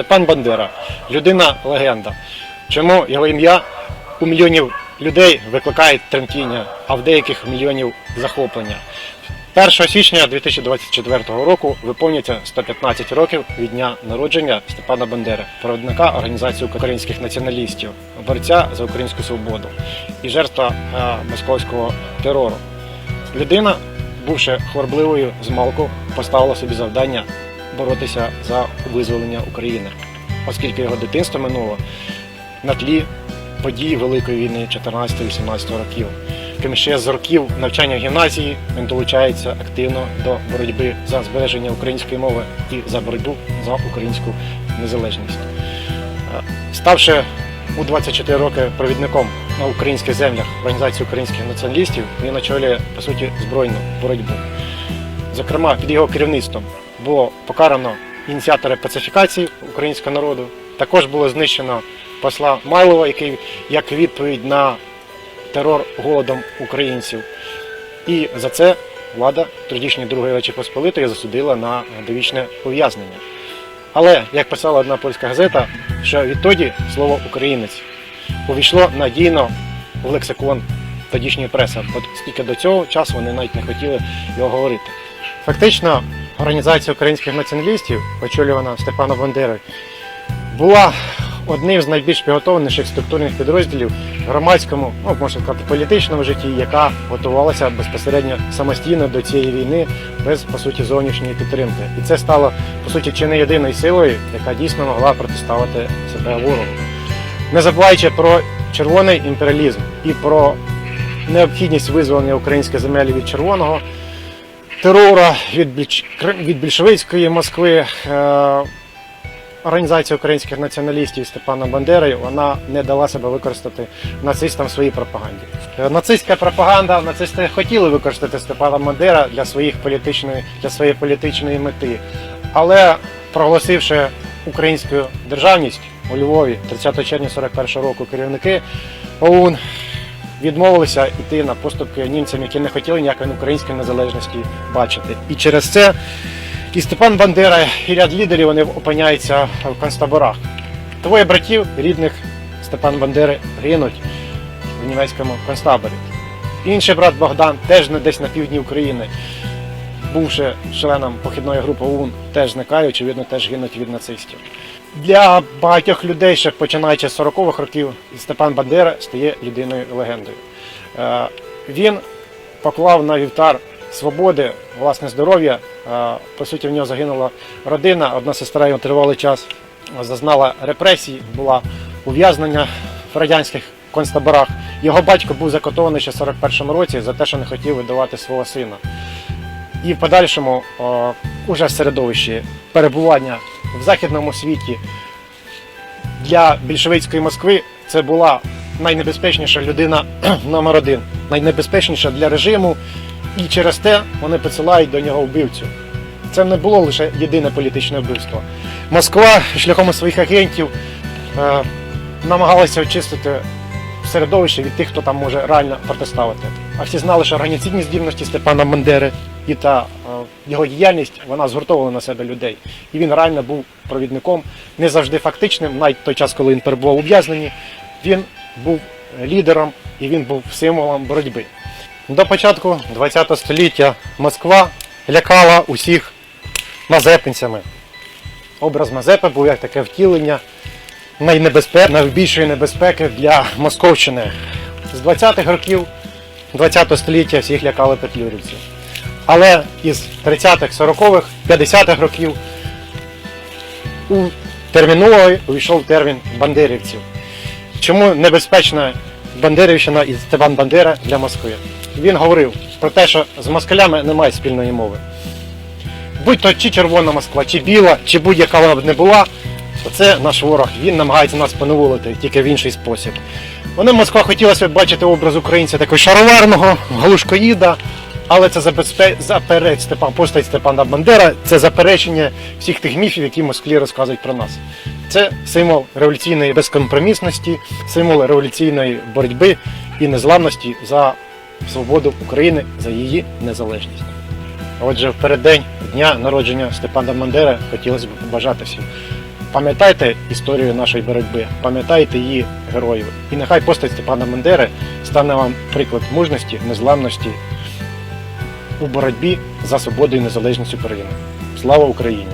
Степан Бандера, людина легенда. Чому його ім'я у мільйонів людей викликає тремтіння, а в деяких мільйонів захоплення. 1 січня 2024 року виповнюється 115 років від дня народження Степана Бандери, провідника організації українських націоналістів, борця за українську свободу і жертва е, московського терору. Людина, бувши хворобливою з поставила собі завдання боротися за визволення України, оскільки його дитинство минуло на тлі подій Великої війни 14-18 років. Крім ще з років навчання в гімназії він долучається активно до боротьби за збереження української мови і за боротьбу за українську незалежність. Е, Ставши у 24 роки провідником на українських землях організації українських націоналістів, він очолює по суті збройну боротьбу. Зокрема, під його керівництвом було покарано ініціатори пацифікації українського народу. Також було знищено посла Майлова, який як відповідь на терор голодом українців. І за це влада тодішньої Другої Речі Посполитої засудила на довічне ув'язнення. Але, як писала одна польська газета, що відтоді слово українець увійшло надійно в лексикон тодішньої преси, оскільки до цього часу вони навіть не хотіли його говорити. Фактично, організація українських націоналістів, очолювана Степаном Бандерою, була одним з найбільш підготовленіших структурних підрозділів громадському, ну можна сказати, політичному житті, яка готувалася безпосередньо самостійно до цієї війни без по суті зовнішньої підтримки. І це стало по суті чи не єдиною силою, яка дійсно могла протиставити себе ворогу. Не забуваючи про червоний імперіалізм і про необхідність визволення українських земель від червоного терора від, більш- від більшовицької Москви. Е- Організація українських націоналістів Степана Бандери вона не дала себе використати нацистам в своїй пропаганді. Е, Нацистська пропаганда, нацисти хотіли використати Степана Бандера для своїх політичної для своєї політичної мети, але проголосивши українську державність у Львові 30 червня 41 року, керівники ОУН відмовилися йти на поступки німцям, які не хотіли ніякої української незалежності бачити. І через це і Степан Бандера, і ряд лідерів вони опиняються в концтаборах. Двоє братів рідних Степан Бандери гинуть в німецькому концтаборі. Інший брат Богдан теж десь на півдні України, бувши членом похідної групи ОУН, теж зникає, очевидно, теж гинуть від нацистів. Для багатьох людей, ще починаючи з 40-х років, Степан Бандера стає людиною легендою. Е, Він поклав на вівтар свободи, власне здоров'я. Е, По суті, в нього загинула родина. Одна сестра його тривалий час зазнала репресій, була ув'язнення в радянських концтаборах. Його батько був закотований ще в 41-му році за те, що не хотів видавати свого сина. І в подальшому, уже в середовищі перебування в західному світі для більшовицької Москви це була найнебезпечніша людина номер один, найнебезпечніша для режиму, і через те вони посилають до нього вбивцю. Це не було лише єдине політичне вбивство. Москва шляхом своїх агентів е, намагалася очистити середовище від тих, хто там може реально протиставити. А всі знали, що організаційні здібності Степана Бандери і та е, його діяльність вона згуртовувала на себе людей. І він реально був провідником, не завжди фактичним, навіть той час, коли він перебував у в'язненні, він був лідером і він був символом боротьби. До початку ХХ століття Москва лякала усіх мазепинцями. Образ Мазепи був як таке втілення найнебезпек... найбільшої небезпеки для Московщини. З 20-х років ХХ століття всіх лякали петлюрівці. Але із 30-х, 40-х, 50-х років у терміновий увійшов термін бандерівців. Чому небезпечна Бандерівщина і Степан Бандера для Москви? Він говорив про те, що з москалями немає спільної мови. Будь то чи червона Москва, чи біла, чи будь-яка вона б не була, то це наш ворог. Він намагається нас поневолити тільки в інший спосіб. Вони Москва хотілося б бачити образ українця такого шароварного, галушкоїда, але це забезпе... запереч Степан, постать Степана Бандера, це заперечення всіх тих міфів, які Москві розказують про нас. Це символ революційної безкомпромісності, символ революційної боротьби і незламності за свободу України, за її незалежність. Отже, в переддень дня народження Степана Бандери хотілося б побажати всім Пам'ятайте історію нашої боротьби, пам'ятайте її героїв. І нехай постать Степана Бандери стане вам приклад мужності, незламності у боротьбі за свободу і незалежність України. Слава Україні!